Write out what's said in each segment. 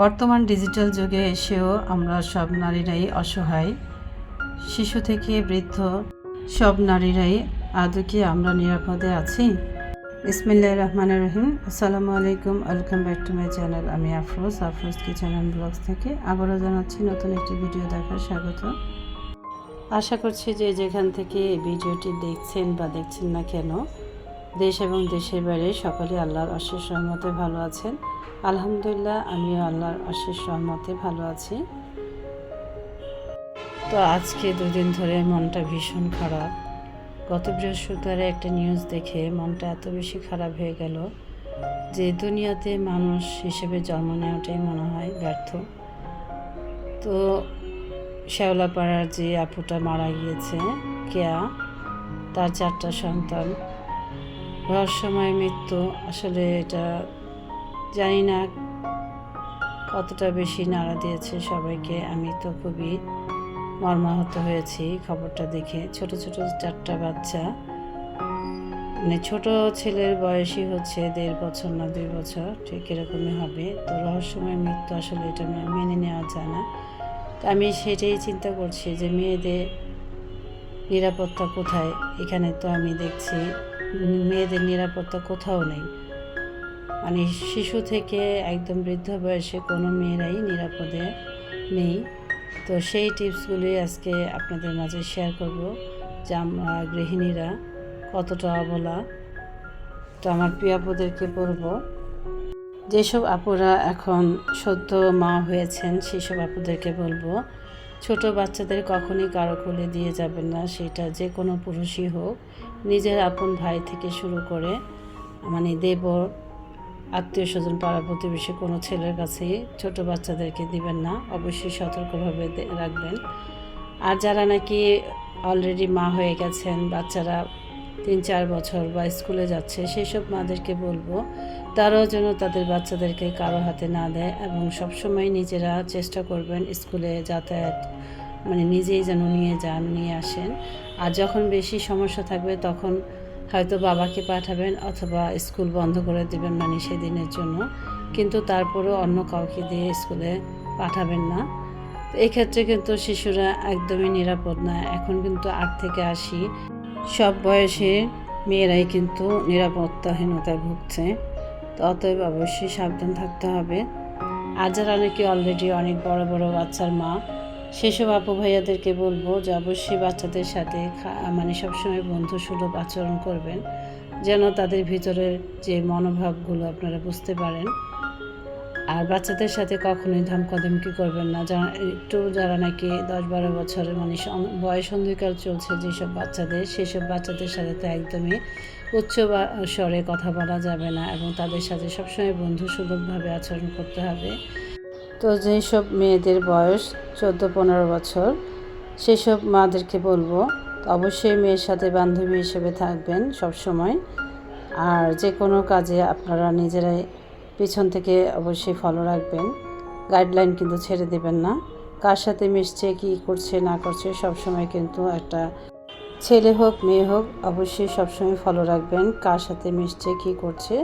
বর্তমান ডিজিটাল যুগে এসেও আমরা সব নারীরাই অসহায়, শিশু থেকে বৃদ্ধ, সব নারীরাই আদৌ কি আমরা নিরাপদে আছি? ইসমিল্লাহ রহমান রহিম। আসসালামু আলাইকুম, welcome back to my channel. আমি Afroz Afroz kitchen and blogs থেকে আবারও জানাচ্ছি নতুন একটি ভিডিও দেখার স্বাগত। আশা করছি যে যেখান থেকে ভিডিওটি দেখছেন বা দেখছেন না কেন দেশ এবং দেশের বাইরে সকলে আল্লাহর অশেষ রহমতে ভালো আছেন। আলহামদুলিল্লাহ, আমিও আল্লাহর অশেষ রহমতে ভালো আছি। তো আজকে দুদিন ধরে মনটা ভীষণ খারাপ। গত বৃহস্পতিবারে একটা নিউজ দেখে মনটা এত বেশি খারাপ হয়ে গেল যে দুনিয়াতে মানুষ হিসেবে জন্ম নেওয়াটাই মনে হয় ব্যর্থ। তো শ্যাওলাপাড়ার যে আপুটা মারা গিয়েছে, কেয়া, তার চারটা সন্তান। রহস্যময় মৃত্যু। আসলে এটা জানি না কতটা বেশি নাড়া দিয়েছে সবাইকে। আমি তো খুবই মর্মাহত হয়েছি খবরটা দেখে। ছোট ছোট চারটা বাচ্চা। মানে ছোট ছেলের বয়সই হচ্ছে দেড় বছর না দুই বছর, ঠিক এরকমই হবে। তো রহস্যময় মৃত্যু আসলে এটা মেনে নেওয়া যায় না। তো আমি সেটাই চিন্তা করছি যে মেয়েদের নিরাপত্তা কোথায়? এখানে তো আমি দেখছি মেয়েদের নিরাপত্তা কোথাও নেই। মানে শিশু থেকে একদম বৃদ্ধ বয়সে কোনো মেয়েরাই নিরাপদে নেই। তো সেই টিপসগুলি আজকে আপনাদের মাঝে শেয়ার করব যে আমরা গৃহিণীরা কতটা অবলা। তো আমার প্রিয় আপুদেরকে বলব, যেসব আপুরা এখন সদ্য মা হয়েছেন, সেসব আপুদেরকে বলব ছোট বাচ্চাদের কখনই কারও কোলে দিয়ে যাবেন না, সেটা যে কোনো পুরুষই হোক। নিজের আপন ভাই থেকে শুরু করে মানে দেবর আত্মীয় স্বজন, পাড়া প্রতিবেশী, কোনো ছেলের কাছে ছোট বাচ্চাদেরকে দিবেন না। অবশ্যই সতর্কভাবে রাখবেন। আর যারা নাকি অলরেডি মা হয়ে গেছেন, বাচ্চারা তিন চার বছর বা স্কুলে যাচ্ছে সেই সব মাদেরকে বলব তারাও যেন তাদের বাচ্চাদেরকে কারও হাতে না দেয় এবং সবসময় নিজেরা চেষ্টা করবেন স্কুলে যাতায়াত মানে নিজেই যেন নিয়ে যান, নিয়ে আসেন। আর যখন বেশি সমস্যা থাকবে তখন হয়তো বাবাকে পাঠাবেন অথবা স্কুল বন্ধ করে দিবেন মানে সেদিনের জন্য। কিন্তু তারপরেও অন্য কাউকে দিয়ে স্কুলে পাঠাবেন না। এক্ষেত্রে কিন্তু শিশুরা একদমই নিরাপদ না। এখন কিন্তু আট থেকে আশি, সব বয়সে মেয়েরাই কিন্তু নিরাপত্তাহীনতায় ভুগছে। তো অতএব অবশ্যই সাবধান থাকতে হবে। আর যারা অনেকে অলরেডি অনেক বড় বড় বাচ্চার মা। সেসব আপু ভাইয়াদেরকে বলব যে অবশ্যই বাচ্চাদের সাথে মানে সবসময় বন্ধু সুলভ আচরণ করবেন, যেন তাদের ভিতরের যে মনোভাবগুলো আপনারা বুঝতে পারেন। আর বাচ্চাদের সাথে কখনোই ধমকাধমকি করবেন না। যারা একটু, যারা নাকি দশ বারো বছরের মানে বয়স অন্ধকার চলছে যেসব বাচ্চাদের, সেসব বাচ্চাদের সাথে তো একদমই উচ্চ স্বরে কথা বলা যাবে না এবং তাদের সাথে সবসময় বন্ধু সুলভভাবে আচরণ করতে হবে। তো যেসব মেয়েদের বয়স চোদ্দ, পনেরো বছর, সেসব মাদেরকে বলব, অবশ্যই মেয়ের সাথে বান্ধবী হিসেবে থাকবেন সব সময় আর যে কোনো কাজে আপনারা নিজেরাই পিছন থেকে অবশ্যই ফলো রাখবেন। গাইডলাইন কিন্তু ছেড়ে দেবেন না। কার সাথে মিশছে, কী করছে, না করছে সব সময় কিন্তু একটা ছেলে হোক, মেয়ে হোক, অবশ্যই সবসময় ফলো রাখবেন। কার সাথে মিশছে, কী করছে,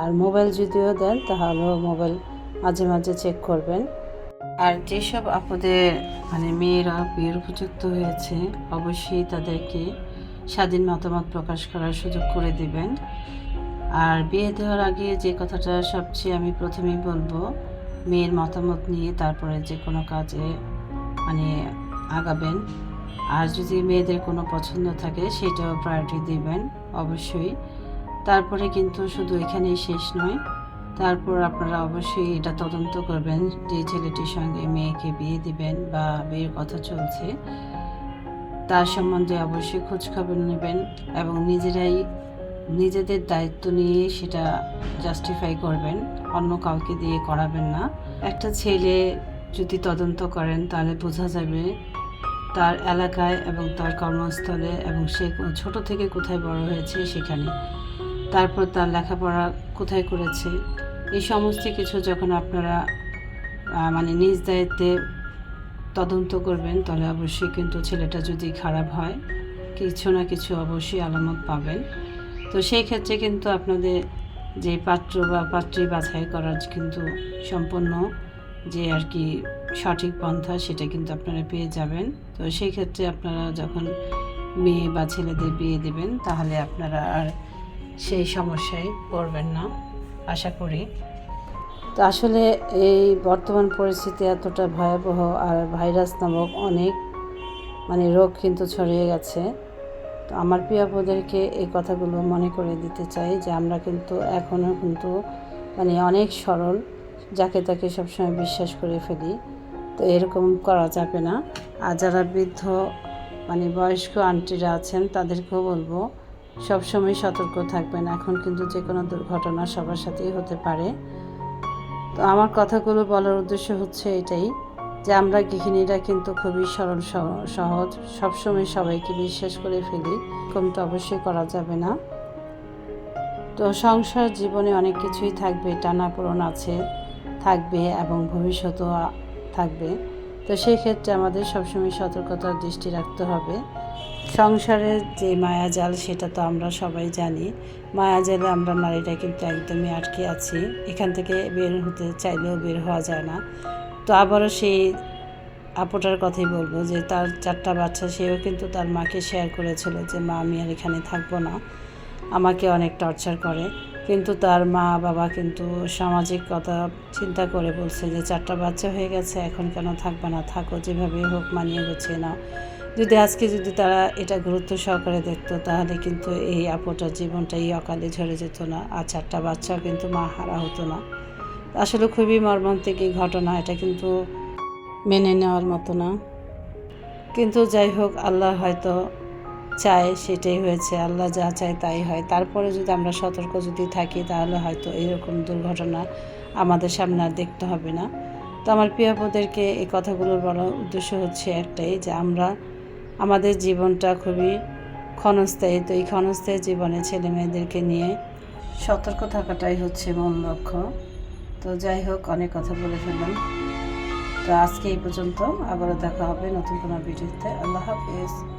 আর মোবাইল যদিও দেন, তাহলেও মোবাইল মাঝে মাঝে চেক করবেন। আর যেসব আপুদের মানে মেয়েরা বিয়ের উপযুক্ত হয়েছে, অবশ্যই তাদেরকে স্বাধীন মতামত প্রকাশ করার সুযোগ করে দিবেন। আর বিয়ে দেওয়ার আগে যে কথাটা সবচেয়ে আমি প্রথমেই বলব, মেয়ের মতামত নিয়ে তারপরে যে কোনো কাজে মানে আগাবেন। আর যদি মেয়েদের কোনো পছন্দ থাকে, সেটাও প্রায়োরিটি দিবেন, অবশ্যই। তারপরে কিন্তু শুধু এখানেই শেষ নয়, তারপর আপনারা অবশ্যই এটা তদন্ত করবেন যে ছেলেটির সঙ্গে মেয়েকে বিয়ে দিবেন বা বিয়ের কথা চলছে। তার সম্বন্ধে অবশ্যই খোঁজখবর নেবেন এবং নিজেরাই নিজেদের দায়িত্ব নিয়ে সেটা জাস্টিফাই করবেন, অন্য কাউকে দিয়ে করাবেন না। একটা ছেলে যদি তদন্ত করেন, তাহলে বোঝা যাবে তার এলাকায় এবং তার কর্মস্থলে এবং সে ছোট থেকে কোথায় বড় হয়েছে সেখানে। তারপর তার লেখাপড়া কোথায় করেছে। এই সমস্ত কিছু যখন আপনারা মানে নিজ দায়িত্বে তদন্ত করবেন, তাহলে অবশ্যই কিন্তু ছেলেটা যদি খারাপ হয়, কিছু না কিছু অবশ্যই আলামত পাবেন। তো সেই ক্ষেত্রে কিন্তু আপনাদের যে পাত্র বা পাত্রী বাছাই করার কিন্তু সম্পূর্ণ যে আর কি সঠিক পন্থা, সেটা কিন্তু আপনারা পেয়ে যাবেন। তো সেই ক্ষেত্রে আপনারা যখন মেয়ে বা ছেলেদের বিয়ে দেবেন, তাহলে আপনারা আর সেই সমস্যায় পড়বেন না, আশা করি। তো আসলে এই বর্তমান পরিস্থিতি এতটা ভয়াবহ আর ভাইরাস নামক অনেক মানে রোগ কিন্তু ছড়িয়ে গেছে। তো আমার প্রিয়পদেরকে এই কথাগুলো মনে করে দিতে চাই যে আমরা কিন্তু এখনও কিন্তু মানে অনেক সরল, যাকে তাকে সবসময় বিশ্বাস করে ফেলি। তো এরকম করা যাবে না। আর যারা বৃদ্ধ মানে বয়স্ক আন্টিরা আছেন, তাদেরকেও বলব, সবসময় সতর্ক থাকবেন। এখন কিন্তু যে কোনো দুর্ঘটনা সবার সাথেই হতে পারে। তো আমার কথাগুলো বলার উদ্দেশ্য হচ্ছে এটাই। যে আমরা গৃহিণীরা কিন্তু খুবই সরল সহ- সহজ, সবসময় সবাইকে বিশ্বাস করে ফেলি এরকমটা অবশ্যই করা যাবে না। তো সংসার জীবনে অনেক কিছুই থাকবে, টানাপোড়ন আছে, থাকবে এবং ভবিষ্যতেও থাকবে। তো সেই ক্ষেত্রে আমাদের সবসময় সতর্কতার দৃষ্টি রাখতে হবে। সংসারের যে মায়াজাল, সেটা তো আমরা সবাই জানি। মায়াজালে আমরা নারীরা কিন্তু একদমই আটকে আছি। এখান থেকে বের হতে চাইলেও বের হওয়া যায় না। তো আবারও সেই আপুটার কথাই বলব যে তার চারটা বাচ্চা, সেও কিন্তু তার মাকে শেয়ার করেছিল যে, মা, আমি আর এখানে থাকব না। আমাকে অনেক টর্চার করে। কিন্তু তার মা বাবা কিন্তু সামাজিক কথা চিন্তা করে বলছে যে, চারটা বাচ্চা হয়ে গেছে, এখন কেন থাকবে না? থাকো যেভাবে হোক মানিয়ে গুছিয়ে নাও। যদি আজকে যদি তারা এটা গুরুত্ব সহকারে দেখতো, তাহলে কিন্তু এই আপুটার জীবনটা এই অকালে ঝরে যেত না। আর চারটা বাচ্চাও কিন্তু মা হারা হতো না। আসলে খুবই মর্মান্তিক এই ঘটনা, এটা কিন্তু মেনে নেওয়ার মতো না। কিন্তু যাই হোক, আল্লাহ হয়তো চায় সেটাই হয়েছে, আল্লাহ যা চায় তাই হয়। তারপরে যদি আমরা সতর্ক যদি থাকি, তাহলে হয়তো এরকম দুর্ঘটনা আমাদের সামনে আর দেখতে হবে না। তো আমার প্রিয়পদেরকে এই কথাগুলোর বলার উদ্দেশ্য হচ্ছে একটাই যে আমরা আমাদের জীবনটা খুবই ক্ষণস্থায়ী। তো এই ক্ষণস্থায়ী জীবনে ছেলে মেয়েদেরকে নিয়ে সতর্ক থাকাটাই হচ্ছে মূল লক্ষ্য। তো যাই হোক, অনেক কথা বলে ফেললাম। তো আজকে এই পর্যন্ত আবারও দেখা হবে নতুন কোনো ভিডিওতে। আল্লাহ হাফিজ।